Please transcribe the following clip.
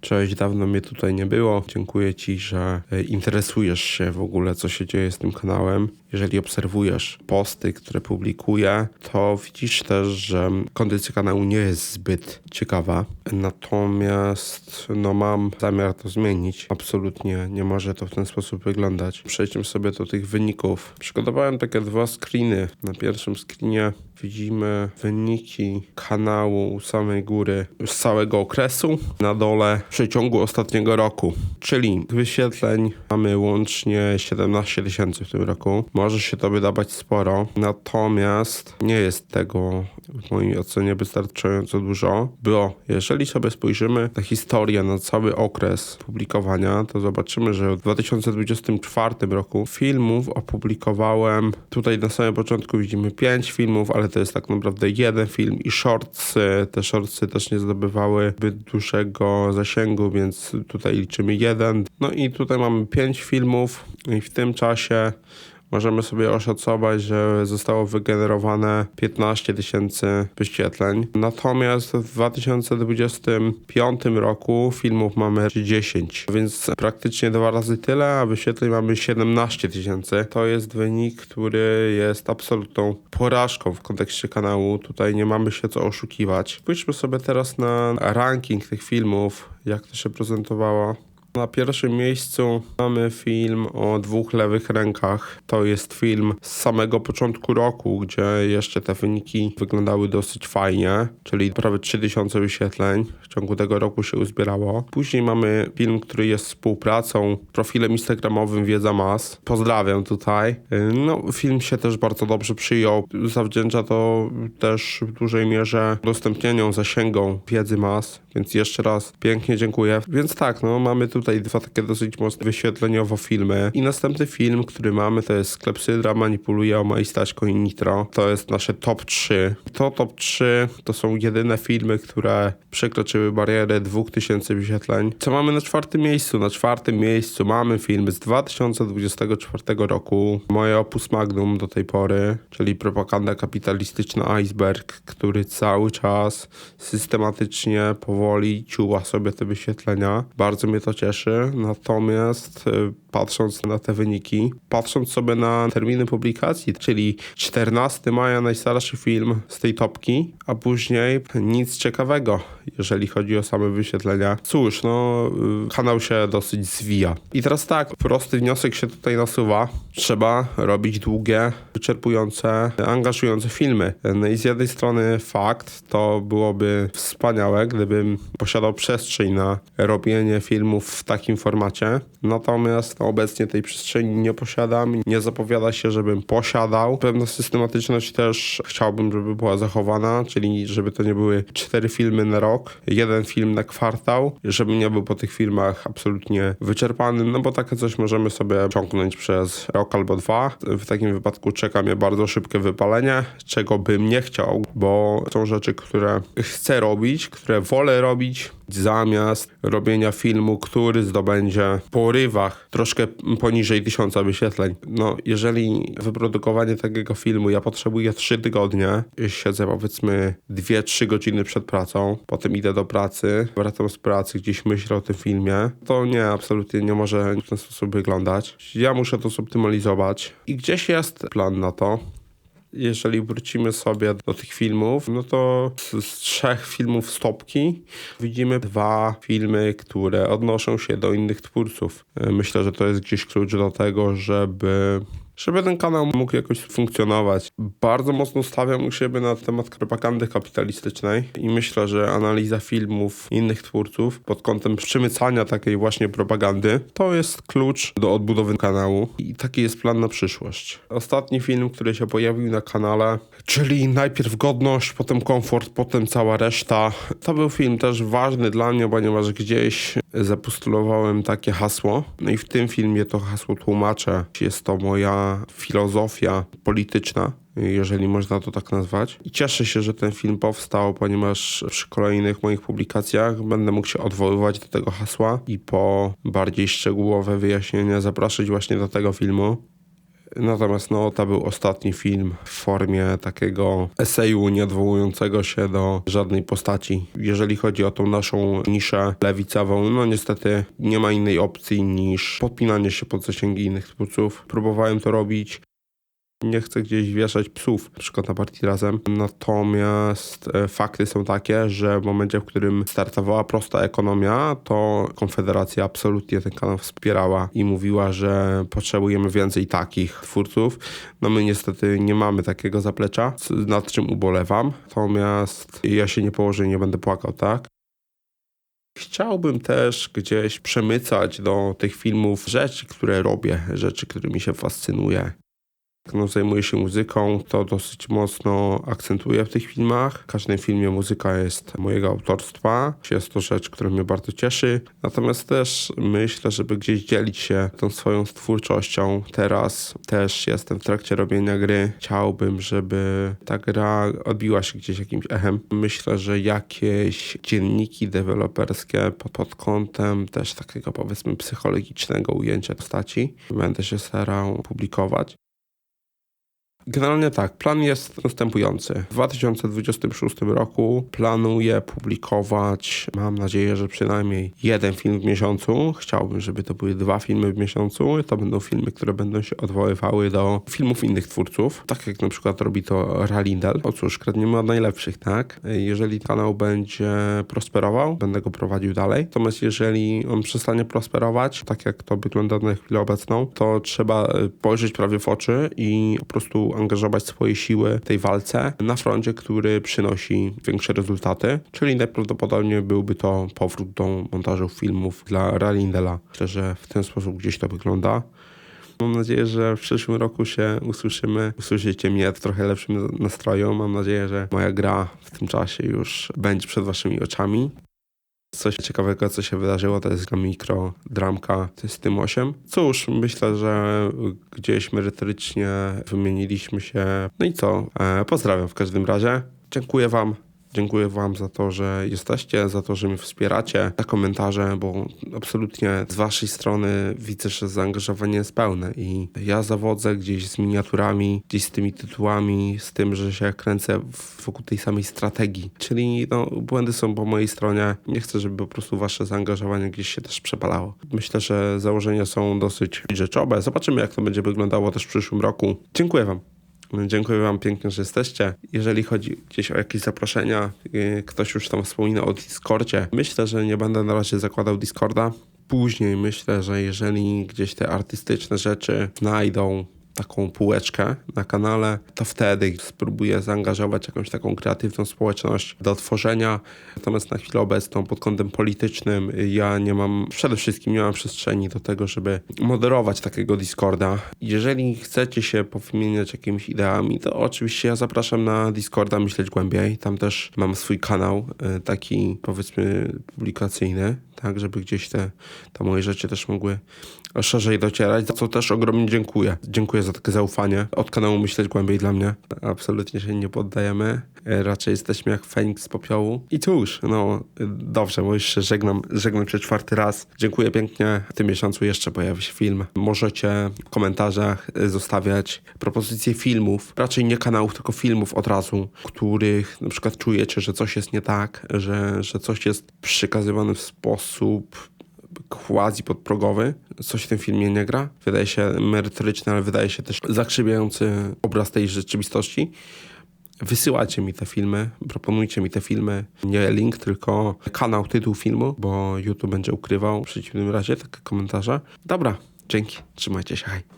Cześć, dawno mnie tutaj nie było. Dziękuję Ci, że e, interesujesz się w ogóle, co się dzieje z tym kanałem. Jeżeli obserwujesz posty, które publikuję, to widzisz też, że kondycja kanału nie jest zbyt ciekawa. Natomiast no, mam zamiar to zmienić. Absolutnie nie może to w ten sposób wyglądać. Przejdźmy sobie do tych wyników. Przygotowałem takie dwa screeny. Na pierwszym screenie widzimy wyniki kanału u samej góry z całego okresu. Na dole w przeciągu ostatniego roku. Czyli wyświetleń mamy łącznie 17 tysięcy w tym roku. Może się to wydawać sporo, natomiast nie jest tego w mojej ocenie wystarczająco dużo, bo jeżeli sobie spojrzymy na historię, na cały okres publikowania, to zobaczymy, że w 2024 roku filmów opublikowałem, tutaj na samym początku widzimy 5 filmów, ale to jest tak naprawdę jeden film i shortsy, te shortsy też nie zdobywały zbyt dużego zasięgu, więc tutaj liczymy jeden. No i tutaj mamy 5 filmów i w tym czasie możemy sobie oszacować, że zostało wygenerowane 15 tysięcy wyświetleń. Natomiast w 2025 roku filmów mamy 10, więc praktycznie dwa razy tyle, a wyświetleń mamy 17 tysięcy. To jest wynik, który jest absolutną porażką w kontekście kanału. Tutaj nie mamy się co oszukiwać. Spójrzmy sobie teraz na ranking tych filmów, jak to się prezentowało. Na pierwszym miejscu mamy film o dwóch lewych rękach. To jest film z samego początku roku, gdzie jeszcze te wyniki wyglądały dosyć fajnie, czyli prawie 3000 wyświetleń w ciągu tego roku się uzbierało. Później mamy film, który jest współpracą profilem instagramowym Wiedza Mas. Pozdrawiam tutaj. No, film się też bardzo dobrze przyjął. Zawdzięcza to też w dużej mierze udostępnieniom, zasięgom Wiedzy Mas, więc jeszcze raz pięknie dziękuję. Więc tak, no mamy tutaj dwa takie dosyć mocne wyświetleniowo filmy. I następny film, który mamy, to jest Klepsydra manipuluje o Staśko i Nitro. To jest nasze top 3. To top 3 to są jedyne filmy, które przekroczyły barierę 2000 wyświetleń. Co mamy na czwartym miejscu? Na czwartym miejscu mamy film z 2024 roku. Moje opus magnum do tej pory, czyli propaganda kapitalistyczna Iceberg, który cały czas systematycznie, powoli ciuła sobie te wyświetlenia. Bardzo mnie to cieszy natomiast y, patrząc na te wyniki, patrząc sobie na terminy publikacji, czyli 14 maja najstarszy film z tej topki, a później nic ciekawego, jeżeli chodzi o same wyświetlenia. Cóż, no, y, kanał się dosyć zwija. I teraz tak, prosty wniosek się tutaj nasuwa. Trzeba robić długie, wyczerpujące, angażujące filmy. No i z jednej strony fakt, to byłoby wspaniałe, gdybym posiadał przestrzeń na robienie filmów w takim formacie. Natomiast obecnie tej przestrzeni nie posiadam. Nie zapowiada się, żebym posiadał. Pewna systematyczność też chciałbym, żeby była zachowana, czyli żeby to nie były cztery filmy na rok, jeden film na kwartał, żebym nie był po tych filmach absolutnie wyczerpany, no bo takie coś możemy sobie ciągnąć przez rok albo dwa. W takim wypadku czeka mnie bardzo szybkie wypalenie, czego bym nie chciał, bo są rzeczy, które chcę robić, które wolę robić, zamiast robienia filmu, który zdobędzie po rywach troszkę poniżej tysiąca wyświetleń. No, jeżeli wyprodukowanie takiego filmu ja potrzebuję 3 tygodnie, siedzę powiedzmy 2-3 godziny przed pracą, potem idę do pracy, wracam z pracy, gdzieś myślę o tym filmie, to nie, absolutnie nie może w ten sposób wyglądać. Ja muszę to zoptymalizować i gdzieś jest plan na to jeżeli wrócimy sobie do tych filmów, no to z, z trzech filmów stopki widzimy dwa filmy, które odnoszą się do innych twórców. Myślę, że to jest gdzieś klucz do tego, żeby żeby ten kanał mógł jakoś funkcjonować. Bardzo mocno stawiam u siebie na temat propagandy kapitalistycznej i myślę, że analiza filmów innych twórców pod kątem przymycania takiej właśnie propagandy to jest klucz do odbudowy kanału i taki jest plan na przyszłość. Ostatni film, który się pojawił na kanale, czyli najpierw godność, potem komfort, potem cała reszta. To był film też ważny dla mnie, ponieważ gdzieś zapostulowałem takie hasło. No i w tym filmie to hasło tłumaczę. Jest to moja filozofia polityczna, jeżeli można to tak nazwać. I cieszę się, że ten film powstał, ponieważ przy kolejnych moich publikacjach będę mógł się odwoływać do tego hasła i po bardziej szczegółowe wyjaśnienia zapraszać właśnie do tego filmu. Natomiast no, to był ostatni film w formie takiego eseju nie odwołującego się do żadnej postaci. Jeżeli chodzi o tą naszą niszę lewicową, no niestety nie ma innej opcji niż podpinanie się pod zasięgi innych twórców. Próbowałem to robić. Nie chcę gdzieś wieszać psów, na przykład na partii razem. Natomiast e, fakty są takie, że w momencie, w którym startowała prosta ekonomia, to Konfederacja absolutnie ten kanał wspierała i mówiła, że potrzebujemy więcej takich twórców. No my niestety nie mamy takiego zaplecza, nad czym ubolewam. Natomiast ja się nie położę i nie będę płakał, tak? Chciałbym też gdzieś przemycać do tych filmów rzeczy, które robię, rzeczy, którymi się fascynuję. No, zajmuję się muzyką, to dosyć mocno akcentuję w tych filmach. W każdym filmie muzyka jest mojego autorstwa. Jest to rzecz, która mnie bardzo cieszy. Natomiast też myślę, żeby gdzieś dzielić się tą swoją twórczością. Teraz też jestem w trakcie robienia gry. Chciałbym, żeby ta gra odbiła się gdzieś jakimś echem. Myślę, że jakieś dzienniki deweloperskie pod, pod kątem też takiego powiedzmy psychologicznego ujęcia postaci będę się starał publikować. Generalnie tak, plan jest następujący. W 2026 roku planuję publikować, mam nadzieję, że przynajmniej jeden film w miesiącu. Chciałbym, żeby to były dwa filmy w miesiącu. To będą filmy, które będą się odwoływały do filmów innych twórców. Tak jak na przykład robi to Ralindel. O cóż, kradniemy od najlepszych, tak? Jeżeli kanał będzie prosperował, będę go prowadził dalej. Natomiast jeżeli on przestanie prosperować, tak jak to wygląda na chwilę obecną, to trzeba e, spojrzeć prawie w oczy i po prostu angażować swoje siły w tej walce na froncie, który przynosi większe rezultaty, czyli najprawdopodobniej byłby to powrót do montażu filmów dla Ralindela. Myślę, że w ten sposób gdzieś to wygląda. Mam nadzieję, że w przyszłym roku się usłyszymy. Usłyszycie mnie w trochę lepszym nastroju. Mam nadzieję, że moja gra w tym czasie już będzie przed waszymi oczami. Coś ciekawego, co się wydarzyło, to jest mikro dramka jest tym 8. Cóż, myślę, że gdzieś merytorycznie wymieniliśmy się. No i co? E, pozdrawiam w każdym razie. Dziękuję wam. Dziękuję Wam za to, że jesteście, za to, że mnie wspieracie, za komentarze, bo absolutnie z Waszej strony widzę, że zaangażowanie jest pełne i ja zawodzę gdzieś z miniaturami, gdzieś z tymi tytułami, z tym, że się kręcę wokół tej samej strategii. Czyli no, błędy są po mojej stronie. Nie chcę, żeby po prostu Wasze zaangażowanie gdzieś się też przepalało. Myślę, że założenia są dosyć rzeczowe. Zobaczymy, jak to będzie wyglądało też w przyszłym roku. Dziękuję Wam. Dziękuję Wam pięknie, że jesteście. Jeżeli chodzi gdzieś o jakieś zaproszenia, yy, ktoś już tam wspominał o Discordzie. Myślę, że nie będę na razie zakładał Discorda. Później myślę, że jeżeli gdzieś te artystyczne rzeczy znajdą taką półeczkę na kanale, to wtedy spróbuję zaangażować jakąś taką kreatywną społeczność do tworzenia. Natomiast na chwilę obecną pod kątem politycznym ja nie mam, przede wszystkim nie mam przestrzeni do tego, żeby moderować takiego Discorda. Jeżeli chcecie się powymieniać jakimiś ideami, to oczywiście ja zapraszam na Discorda Myśleć Głębiej. Tam też mam swój kanał, y, taki powiedzmy publikacyjny, tak, żeby gdzieś te, te moje rzeczy też mogły szerzej docierać, za co też ogromnie dziękuję. Dziękuję za takie zaufanie od kanału Myśleć Głębiej dla mnie. Absolutnie się nie poddajemy. E, Raczej jesteśmy jak Feniks z popiołu. I cóż, no dobrze, bo już się żegnam, żegnam się czwarty raz. Dziękuję pięknie. W tym miesiącu jeszcze pojawi się film. Możecie w komentarzach e, zostawiać propozycje filmów, raczej nie kanałów, tylko filmów od razu, których na przykład czujecie, że coś jest nie tak, że, że coś jest przekazywane w sposób quasi podprogowy, coś w tym filmie nie gra. Wydaje się merytoryczny, ale wydaje się też zakrzywiający obraz tej rzeczywistości. Wysyłajcie mi te filmy, proponujcie mi te filmy. Nie link, tylko kanał, tytuł filmu, bo YouTube będzie ukrywał w przeciwnym razie takie komentarze. Dobra, dzięki, trzymajcie się, hej.